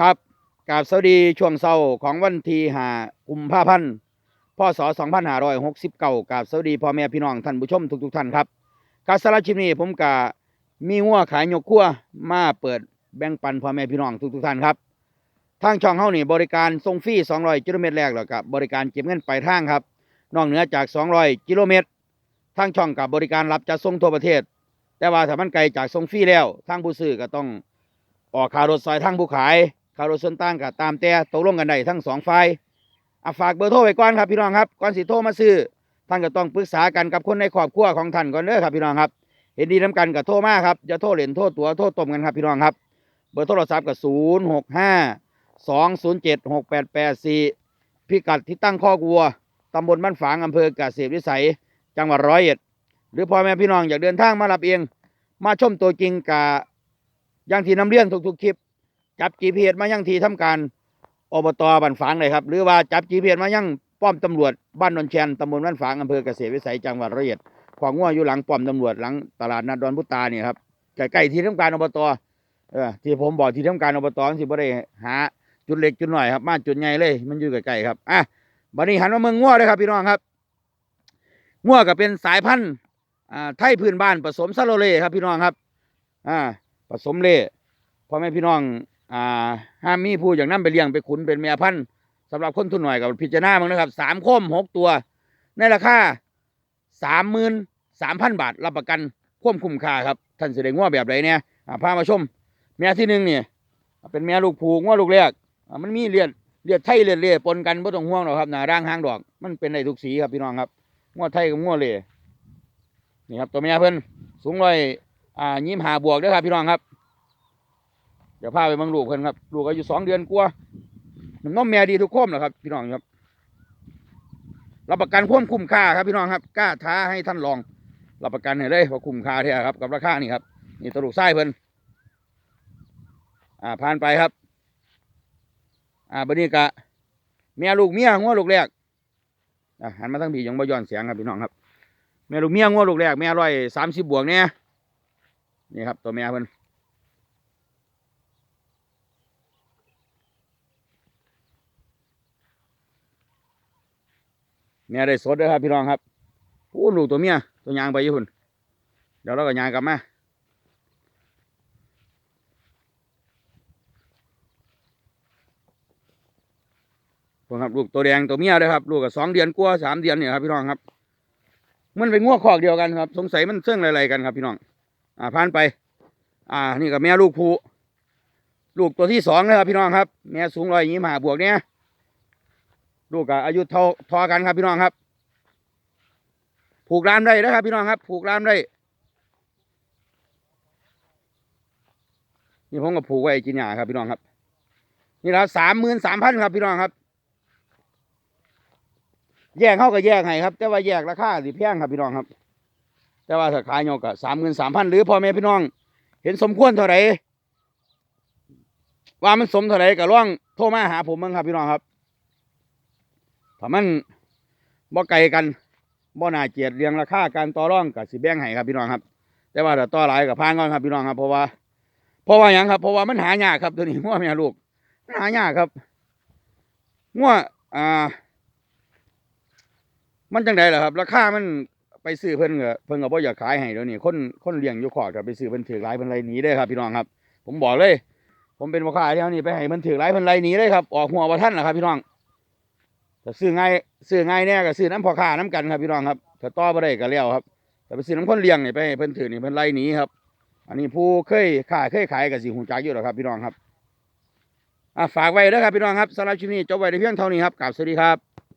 ครับกาบสวัสดีช่วงเช้าของวันที่หากุมภาพันธ์พศ2569กราบสวัสดีพ่อแม่พี่น้องท่านผู้ชมทุกๆท่านครับกาสารบคลิปนี้ผมกะมีงัวขายยกครัวมาเปิดแบ่งปันพ่อแม่พี่น้องทุกๆท่านครับทางช่องเฮานี่บริการส่งฟรี200กิโลเมตรแรกแล้วก็บบริการเก็บเงินปลายทางครับ นอกเหนือจาก 200กิโลเมตรทางช่องกับบริการรับจัดส่งทั่วประเทศ แต่ว่าถ้ามันไกลจากส่งฟรีแล้วทางผู้ซื้อก็ต้องออกค่ารถซอยทางผู้ขาย ค่ารถส่วนต่างก็ตามแต่ตกลงกันได้ทั้งสองฝ่ายอะฝากเบอร์โทรไว้ก่อนครับพี่น้องครับก่อนสิโทรมาซื้อท่านก็ต้องปรึกษากันกับคนในครอบครัวของท่านก่อนเด้อครับพี่น้องครับ เห็นดีน้ำกันก็โทรมาครับอย่าโทรเหรียญโทรตัวโทรต้มกันครับพี่น้องครับ เบอร์โทรศัพท์ก็ศูนย์หกห้าสองศูนย์เจ็ดหกแปดแปดสี่พิกัดที่ตั้งข้อกวัวตำบลบ้านฝางอำเภอกเกษตรวิสัย จังหวัดร้อยเอ็ด หรือพ่อแม่พี่น้องอยากเดินทางมารับเอง มาชมตัวจริงกะอย่างที่นำเรียนทุกๆคลิป จับ GPS มายังที่ทำการอบตบ้านฝางเลยครับ หรือว่าจับ GPS มายังป้อมตำรวจบ้านนนแชนตำบลบ้านฝางอำเภอเกษตรวิสัยจังหวัดร้อยอ็ดของงัวอยู่หลังป้อมตำรวจหลังตลาดนัดดอนพุตาเนี่ยครับใกล้ๆที่ทำการอบตเออที่ผมบอกที่ทำการอบตสิบ่ได้หาจุดเล็กจุดหน่อยครับมาจุดใหญ่เลย มันอยู่ใกล้ๆครับอะบัดนี้หันมาเมืองงัวเลยครับพี่น้องครับงัวก็เป็นสายพันธุ์ไทยพื้นบ้านผสมซาโลเล่ครับพี่น้องครับอ่าผสมเล่พ่อแม่พี่น้อง อ่าห้ามมีผู้อย่างนั้นไปเลี้ยงไปขุนเป็นแม่พันธุ์สำหรับคนทุนหน่อยกับพิจารณามั้งนะครับสามคมหกตัว ในราคาสามหมื่นสามพันบาทรับประกันควบคุ้มค่าครับท่านเสด็จง้อแบบไรเนี่ยพามาชม แม่ที่หนึ่งเนี่ยเป็นแม่ลูกผูกง้อลูกแรกมันมีเลียดเลียดไทยเลียดเล่ปนกันไม่ต้องห่วงหรอกครับหนาร่างหางดอก มันเป็นในทุกสีครับพี่น้องครับง้อไทยกับง้อเล่นี่ครับตัวแม่เพิ่นสูงร้อยอ่ายิ้มหาบวกด้วยครับพี่น้องครับ ดี๋ยวพาไปเบิ่งลูกเพิ่นครับลูกอายุสองเดือนกว่าน้ำนมแม่ดีทุกคมแหละครับ พี่น้องครับรับประกันความคุ้มค่าครับพี่น้องครับกล้าท้าให้ท่านลองรับประกันให้เลยว่าคุ้มค่าแท้ครับ กับราคานี่ครับนี่ตัวลูกไส้เพิ่นอ่าผ่านไปครับ อ่าบันี้กะแม่ลูกเมียงัวลูกแรกอะหันมาทั้งพี่ยังบ่ย้อนเสียงครับพี่น้องครับแม่ลูกเมียงัวลูกแรกแม่ร้อยสามสิบบวกเนี่ยนี่ครับตัวแม่เพิ่น แม่ได้สดเลยครับพี่น้องครับโอ้ลูกตัวเมียตัวยางไปอยู่พุ่นเดี๋ยวเราก็ยางกลับมาพุ่นครับลูกตัวแดงตัวเมียเลยครับลูกกับสองเดือนกว่าสามเดือนเนี่ยครับพี่น้องครับ มันเป็นง้วคอกเดียวกันครับ สงสัยมันเสื่องอะไรกันครับพี่น้อง อ่าผ่านไป อ่า นี่กับแม่ลูกผูลูกตัวที่สองเลยครับพี่น้องครับ แม่สูงร้อยยี่ห้าบวกเนี่ย ลูกกับอายุเท่าทอกันครับพี่น้องครับ ผูกรามได้นะครับ พี่น้องครับ ผูกรามได้ นี่ผมก็ผูกไว้กินหญ้าครับพี่น้องครับ นี่ละสามหมื่นสามพันครับพี่น้องครับ แยกเข้ากับแยกให้ครับ แต่ว่าแยกราคาสิแพงครับพี่น้องครับ แต่ว่าถ้าขายโยกก็สามหมื่นสามพันหรือพ่อแม่พี่น้อง เห็นสมควรเท่าไหร่ว่ามันสมเท่าไหร่ก็ล่องโทรมาหาผมมั้งครับพี่น้องครับ ถ้ามันบ่ไกลกันบ่น่าเกียดเรียงราคาการต่อรองกับสิแบ่งให้ครับพี่น้องครับ แต่ว่าถ้าต่อหลายกับพานก่อนครับพี่น้องครับ เพราะว่าเพราะว่าหยังครับเพราะว่ามันหายากครับตัวนี้งัวแม่ลูกหายากครับงัวอ่า มันจังไดล่ะครับ ราคามันไปซื้อเพิ่นก็เพิ่นก็บ่อยากขายให้เดี๋ยวนี้คนคนเลี้ยงอยู่ขอดก็ไปซื้อเพิ่นถือหลายเพิ่นไรหนีเด้ครับพี่น้องครับ ผมบอกเลย ผมเป็นพ่อค้าที่านี่ไปให้เพิ่นถือหลายเพิ่นไรหนีเลยครับออกหัวบ่ทันล่ะครับพี่น้อง ถ้าซื้อง่ายซื้อง่ายแน่ก็ซื้อน้ำพอค่าน้ำกันครับพี่น้องครับถ้าต่อไปได้ก็แล้วครับแต่ไปซื้อน้ำคนเลี้ยงนี่ไปเพิ่นถือนี่เพิ่นไล่หนีครับ อันนี้ผู้เคยขายเคยขายกับสีหูจักอยู่แล้วครับพี่น้องครับอะฝากไว้เด้อครับพี่น้องครับสำหรับชิ้นี้จบไว้ในเพียงเท่านี้ครับกราบสวัสดีครับ